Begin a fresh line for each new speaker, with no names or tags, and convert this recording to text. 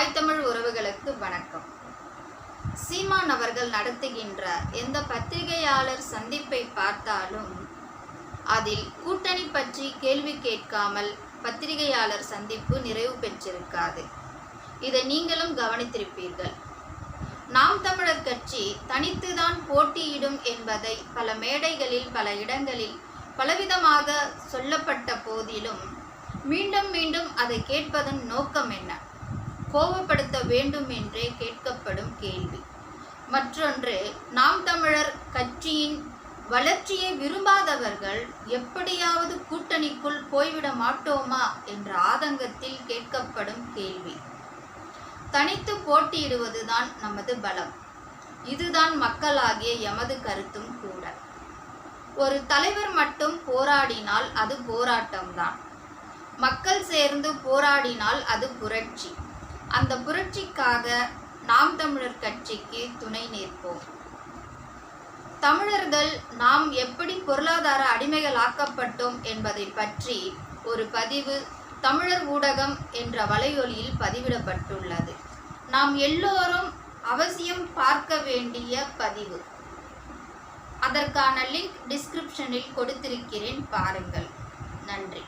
தாய் தமிழ் உறவுகளுக்கு வணக்கம். சீமான் அவர்கள் நடத்துகின்ற எந்த பத்திரிகையாளர் சந்திப்பை பார்த்தாலும் அதில் கூட்டணி பற்றி கேள்வி கேட்காமல் பத்திரிகையாளர் சந்திப்பு நிறைவு பெற்றிருக்காது. இதை நீங்களும் கவனித்திருப்பீர்கள். நாம் தமிழர் கட்சி தனித்துதான் போட்டியிடும் என்பதை பல மேடைகளில் பல இடங்களில் பலவிதமாக சொல்லப்பட்ட போதிலும் மீண்டும் மீண்டும் அதை கேட்பதன் நோக்கம் என்ன? கோபப்படுத்த வேண்டும் என்றே கேட்கப்படும் கேள்வி. மற்றொன்று நாம் தமிழர் கட்சியின் வளர்ச்சியை விரும்பாதவர்கள் எப்படியாவது கூட்டணிக்குள் போய்விட மாட்டோமா என்ற ஆதங்கத்தில் கேட்கப்படும் கேள்வி. தனித்து போட்டியிடுவதுதான் நமது பலம். இதுதான் மக்களாகிய எமது கருத்தும் கூட. ஒரு தலைவர் மட்டும் போராடினால் அது போராட்டம்தான். மக்கள் சேர்ந்து போராடினால் அது புரட்சி. அந்த புரட்சிக்காக நாம் தமிழர் கட்சிக்கு துணை நிற்போம். தமிழர்கள் நாம் எப்படி பொருளாதார அடிமைகள் ஆக்கப்பட்டோம் என்பதை பற்றி ஒரு பதிவு தமிழர் ஊடகம் என்ற வலையொலியில் பதிவிடப்பட்டுள்ளது. நாம் எல்லோரும் அவசியம் பார்க்க வேண்டிய பதிவு. அதற்கான லிங்க் டிஸ்கிரிப்ஷனில் கொடுத்திருக்கிறேன் பாருங்கள். நன்றி.